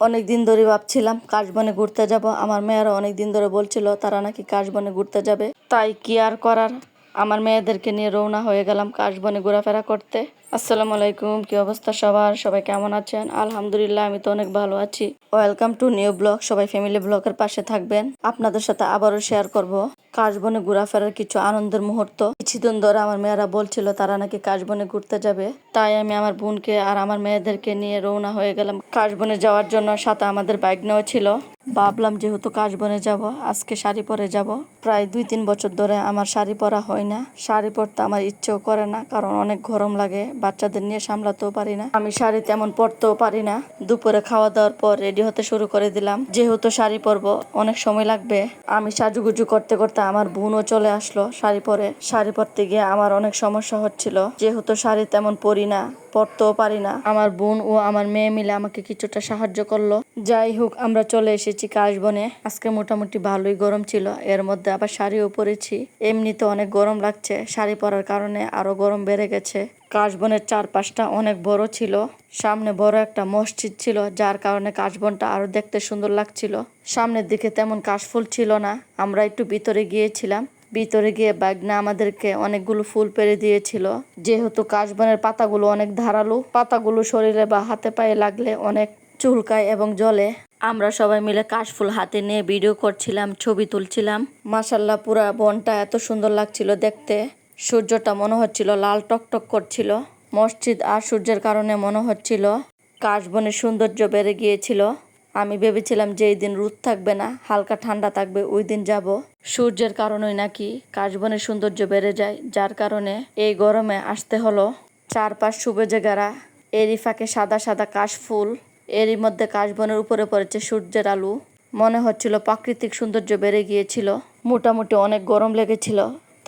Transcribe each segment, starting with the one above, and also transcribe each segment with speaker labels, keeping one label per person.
Speaker 1: অনেক দিন ধরে ভাবছিলাম কাশবনে ঘুরতে যাব। আমার মেয়েরা অনেক দিন ধরে বলছিল, তারা নাকি কাশবনে ঘুরতে যাবে। তাই কি আর করার? আমার মেয়েদেরকে নিয়ে রওনা হয়ে গেলাম কাশবনে ঘোরাফেরা করতে। আসসালামু আলাইকুম, কি অবস্থা সবার? সবাই কেমন আছেন? আলহামদুলিল্লাহ, আমি তো অনেক ভালো আছি। ওয়েলকাম টু নিউ ব্লগ সবাই ফ্যামিলি ব্লগের পাশে থাকবেন। আপনাদের সাথে আবারও শেয়ার করব। কাশবনে ঘোরাফেরার কিছু আনন্দের মুহূর্ত। কিছুদিন ধরে আমার মেয়েরা বলছিল, তারা নাকি কাশবনে ঘুরতে যাবে। তাই আমি আমার বোনকে আর আমার মেয়েদেরকে নিয়ে রওনা হয়ে গেলাম। কাশবনে যাওয়ার জন্য সাথে আমাদের বাইক নেওয়া ছিল। ভাবলাম যেহেতু কাশবনে যাব, আজকে শাড়ি পরে যাব। প্রায় দুই তিন বছর ধরে আমার শাড়ি পরা হয় না। শাড়ি পরতে আমার ইচ্ছেও করে না, কারণ অনেক গরম লাগে, বাচ্চাদের নিয়ে সামলাতেও পারি না। আমি শাড়ি তেমন পরতেও পারি না। দুপুরে খাওয়া দাওয়ার পর রেডি হতে শুরু করে দিলাম। যেহেতু শাড়ি পরবো, অনেক সময় লাগবে। আমি সাজুগুজু করতে করতে আমার বোনও চলে আসলো শাড়ি পরে। শাড়ি পরতে গিয়ে আমার অনেক সমস্যা হচ্ছিল। যেহেতু শাড়ি তেমন পরি না পরতেও পারি না। আমার বোন ও আমার মেয়ে মিলে আমাকে কিছুটা সাহায্য করল। যাই হোক, আমরা চলে এসেছি কাশবনে। আজকে মোটামুটি ভালোই গরম ছিল, এর মধ্যে আবার শাড়িও পরেছি। এমনিতে অনেক গরম লাগছে, শাড়ি পরার কারণে আরও গরম বেড়ে গেছে। কাশবনের চারপাশটা অনেক বড় ছিল, সামনে বড় একটা মসজিদ ছিল, যার কারণে কাশবনটা আরও দেখতে সুন্দর লাগছিল। সামনের দিকে তেমন কাশফুল ছিল না, আমরা একটু ভিতরে গিয়েছিলাম। ভিতরে গিয়ে বাগনা আমাদেরকে অনেকগুলো ফুল পেরে দিয়েছিল। যেহেতু কাশবনের পাতাগুলো অনেক ধারালো, পাতাগুলো শরীরে বা হাতে পায়ে লাগলে অনেক চুলকায় এবং জলে আমরা সবাই মিলে কাশফুল হাতে নিয়ে ভিডিও করছিলাম, ছবি তুলছিলাম। মাসাল্লাহ পুরা বনটা এত সুন্দর লাগছিল দেখতে। সূর্যটা মনে হচ্ছিল লাল টকটক করছিল। মসজিদ আর সূর্যের কারণে মনে হচ্ছিল কাশবনের সৌন্দর্য বেড়ে গিয়েছিল। আমি ভেবেছিলাম যে এই দিন রোদ থাকবে না, হালকা ঠান্ডা থাকবে, ওই দিন যাব। সূর্যের কারণেই নাকি কাশবনের সৌন্দর্য বেড়ে যায়, যার কারণে এই গরমে আসতে হলো চারপাশ সুবেজে গাড়া এরই ফাঁকে সাদা সাদা কাশফুল, এরই মধ্যে কাশবনের উপরে পড়েছে সূর্যের আলু। মনে হচ্ছিল প্রাকৃতিক সৌন্দর্য বেড়ে গিয়েছিল, মোটামুটি অনেক গরম লেগেছিল,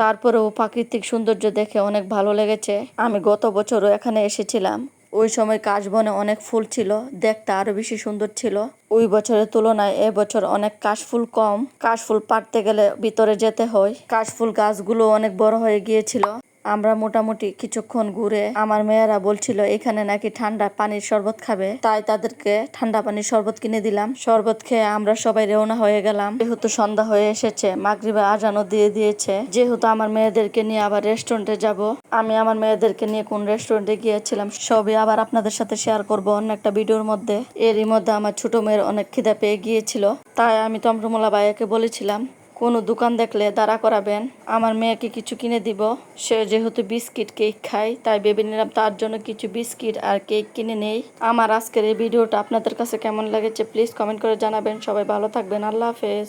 Speaker 1: তারপরেও প্রাকৃতিক সৌন্দর্য দেখে অনেক ভালো লেগেছে। আমি গত বছরও এখানে এসেছিলাম ওই সময় কাশবনে অনেক ফুল ছিল, দেখতে আরও বেশি সুন্দর ছিল। ওই বছরের তুলনায় এবছর অনেক কাশফুল কম। কাশফুল পাড়তে গেলে ভিতরে যেতে হয়। কাশফুল গাছগুলো অনেক বড় হয়ে গিয়েছিল। আমরা মোটামুটি কিছুক্ষণ ঘুরে আমার মেয়েরা বলছিল, এখানে নাকি ঠান্ডা পানির শরবত খাবে? তাই তাদেরকে ঠান্ডা পানির শরবত কিনে দিলাম। শরবত খেয়ে আমরা সবাই রওনা হয়ে গেলাম। যেহেতু সন্ধ্যা হয়ে এসেছে, মাগরিবে আজানও দিয়ে দিয়েছে। যেহেতু আমার মেয়েদেরকে নিয়ে আবার রেস্টুরেন্টে যাব, আমি আমার মেয়েদেরকে নিয়ে কোন রেস্টুরেন্টে গিয়েছিলাম সবই আবার আপনাদের সাথে শেয়ার করব অন্য একটা ভিডিওর মধ্যে। এরই মধ্যে আমার ছোট মেয়ের অনেক খিদা পেয়ে গিয়েছিল, তাই আমি তমরুমলা ভাইয়াকে বলেছিলাম কোনো দোকান দেখলে দাঁড়া করাবেন। আমার মেয়েকে কিছু কিনে দিব। সে যেহেতু বিস্কিট কেক খায়, তাই ভেবে নিলাম তার জন্য কিছু বিস্কিট আর কেক কিনে নেই। আমার আজকের এই ভিডিওটা আপনাদের কাছে কেমন লেগেছে প্লিজ কমেন্ট করে জানাবেন। সবাই ভালো থাকবেন। আল্লাহ হাফেজ।